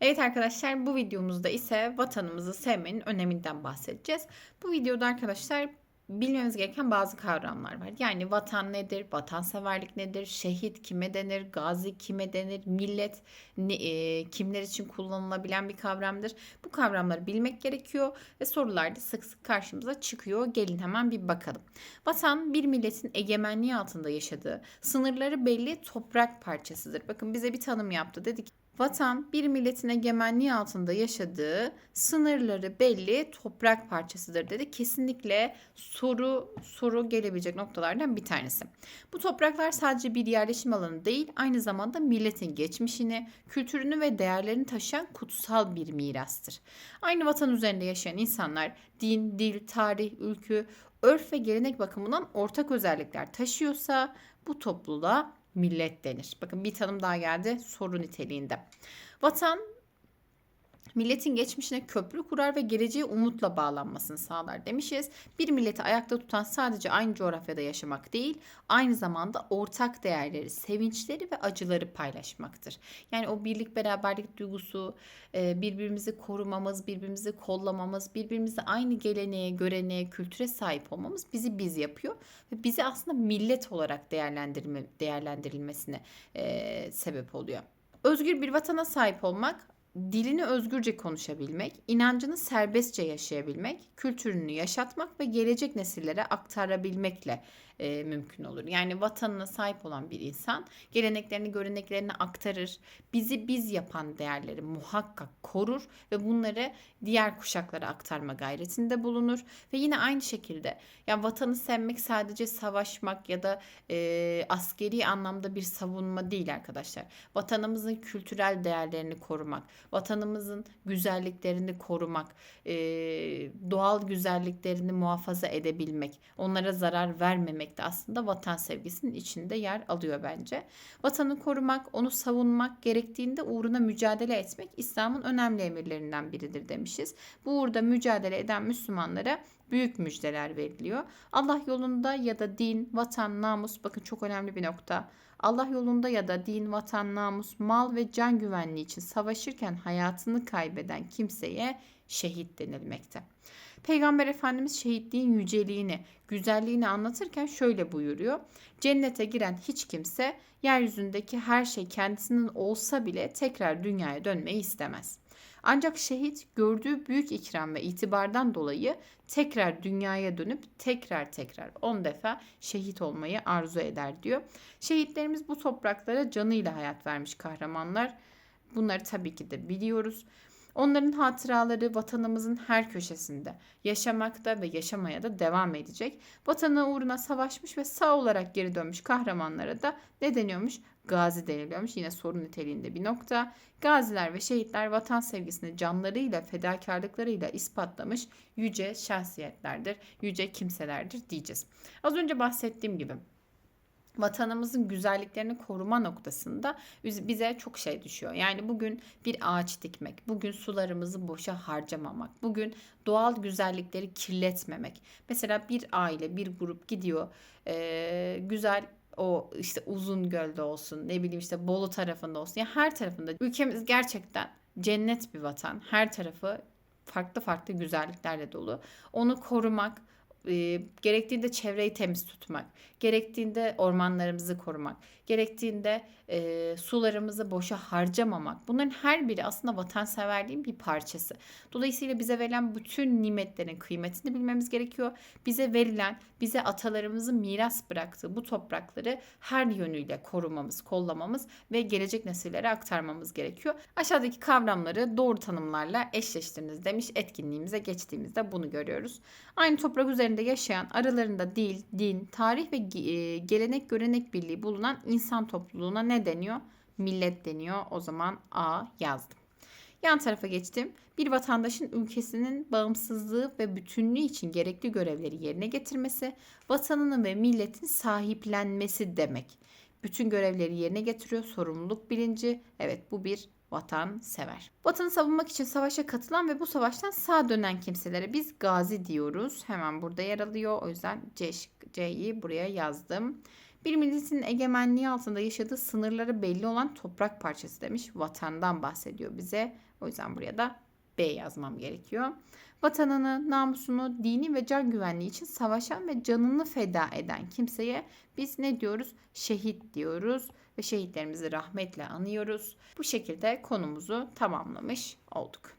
Evet arkadaşlar bu videomuzda ise vatanımızı sevmenin öneminden bahsedeceğiz. Bu videoda arkadaşlar bilmemiz gereken bazı kavramlar var. Yani vatan nedir, vatanseverlik nedir, şehit kime denir, gazi kime denir, millet ne, e, kimler için kullanılabilen bir kavramdır. Bu kavramları bilmek gerekiyor ve sorularda sık sık karşımıza çıkıyor. Gelin hemen bir bakalım. Vatan bir milletin egemenliği altında yaşadığı, sınırları belli toprak parçasıdır. Bakın bize bir tanım yaptı. Dedik Vatan bir milletin egemenliği altında yaşadığı sınırları belli toprak parçasıdır dedi. Kesinlikle soru soru gelebilecek noktalardan bir tanesi. Bu topraklar sadece bir yerleşim alanı değil, aynı zamanda milletin geçmişini, kültürünü ve değerlerini taşıyan kutsal bir mirastır. Aynı vatan üzerinde yaşayan insanlar din, dil, tarih, ülkü, örf ve gelenek bakımından ortak özellikler taşıyorsa bu topluluğa millet denir. Bakın bir tanım daha geldi soru niteliğinde. Vatan milletin geçmişine köprü kurar ve geleceğe umutla bağlanmasını sağlar demişiz. Bir milleti ayakta tutan sadece aynı coğrafyada yaşamak değil, aynı zamanda ortak değerleri, sevinçleri ve acıları paylaşmaktır. Yani o birlik beraberlik duygusu, e, birbirimizi korumamız, birbirimizi kollamamız, birbirimizi aynı geleneğe, göreneğe, kültüre sahip olmamız bizi biz yapıyor ve bizi aslında millet olarak değerlendirme, değerlendirilmesine e, sebep oluyor. Özgür bir vatana sahip olmak dilini özgürce konuşabilmek, inancını serbestçe yaşayabilmek, kültürünü yaşatmak ve gelecek nesillere aktarabilmekle e, mümkün olur. Yani vatanına sahip olan bir insan geleneklerini, göreneklerini aktarır. Bizi biz yapan değerleri muhakkak korur ve bunları diğer kuşaklara aktarma gayretinde bulunur. Ve yine aynı şekilde yani vatanı sevmek sadece savaşmak ya da e, askeri anlamda bir savunma değil arkadaşlar. Vatanımızın kültürel değerlerini korumak, vatanımızın güzelliklerini korumak, e, doğal güzelliklerini muhafaza edebilmek, onlara zarar vermemek de aslında vatan sevgisinin içinde yer alıyor bence. Vatanı korumak, onu savunmak gerektiğinde uğruna mücadele etmek İslam'ın önemli emirlerinden biridir demişiz. Bu uğurda mücadele eden Müslümanlara büyük müjdeler veriliyor. Allah yolunda ya da din, vatan, namus bakın çok önemli bir nokta. Allah yolunda ya da din, vatan, namus, mal ve can güvenliği için savaşırken hayatını kaybeden kimseye şehit denilmekte. Peygamber Efendimiz şehitliğin yüceliğini, güzelliğini anlatırken şöyle buyuruyor. Cennete giren hiç kimse yeryüzündeki her şey kendisinin olsa bile tekrar dünyaya dönmeyi istemez. Ancak şehit gördüğü büyük ikram ve itibardan dolayı tekrar dünyaya dönüp tekrar tekrar 10 defa şehit olmayı arzu eder diyor. Şehitlerimiz bu topraklara canıyla hayat vermiş kahramanlar. Bunları tabii ki de biliyoruz. Onların hatıraları vatanımızın her köşesinde yaşamakta ve yaşamaya da devam edecek. Vatanı uğruna savaşmış ve sağ olarak geri dönmüş kahramanlara da ne deniyormuş? Gazi deniliyormuş. Yine sorun niteliğinde bir nokta. Gaziler ve şehitler vatan sevgisini canlarıyla, fedakarlıklarıyla ispatlamış yüce şahsiyetlerdir, yüce kimselerdir diyeceğiz. Az önce bahsettiğim gibi vatanımızın güzelliklerini koruma noktasında bize çok şey düşüyor. Yani bugün bir ağaç dikmek, bugün sularımızı boşa harcamamak, bugün doğal güzellikleri kirletmemek. Mesela bir aile, bir grup gidiyor, e, güzel o işte uzun gölde olsun, ne bileyim işte Bolu tarafında olsun. Yani her tarafında ülkemiz gerçekten cennet bir vatan. Her tarafı farklı farklı güzelliklerle dolu. Onu korumak, e, gerektiğinde çevreyi temiz tutmak, gerektiğinde ormanlarımızı korumak, gerektiğinde e, sularımızı boşa harcamamak. Bunların her biri aslında vatanseverliğin bir parçası. Dolayısıyla bize verilen bütün nimetlerin kıymetini bilmemiz gerekiyor. Bize verilen, bize atalarımızın miras bıraktığı bu toprakları her yönüyle korumamız, kollamamız ve gelecek nesillere aktarmamız gerekiyor. Aşağıdaki kavramları doğru tanımlarla eşleştiriniz demiş. Etkinliğimize geçtiğimizde bunu görüyoruz. Aynı toprak üzerinde yaşayan, aralarında dil, din, tarih ve e, gelenek görenek birliği bulunan insan topluluğuna ne deniyor? Millet deniyor. O zaman A yazdım. Yan tarafa geçtim. Bir vatandaşın ülkesinin bağımsızlığı ve bütünlüğü için gerekli görevleri yerine getirmesi, vatanının ve milletin sahiplenmesi demek. Bütün görevleri yerine getiriyor. Sorumluluk bilinci. Evet bu bir vatan sever. Vatanı savunmak için savaşa katılan ve bu savaştan sağ dönen kimselere biz gazi diyoruz. Hemen burada yer alıyor. O yüzden C'yi buraya yazdım. Bir milletin egemenliği altında yaşadığı sınırları belli olan toprak parçası demiş. Vatandan bahsediyor bize. O yüzden buraya da B yazmam gerekiyor. Vatanını, namusunu, dini ve can güvenliği için savaşan ve canını feda eden kimseye biz ne diyoruz? Şehit diyoruz ve şehitlerimizi rahmetle anıyoruz. Bu şekilde konumuzu tamamlamış olduk.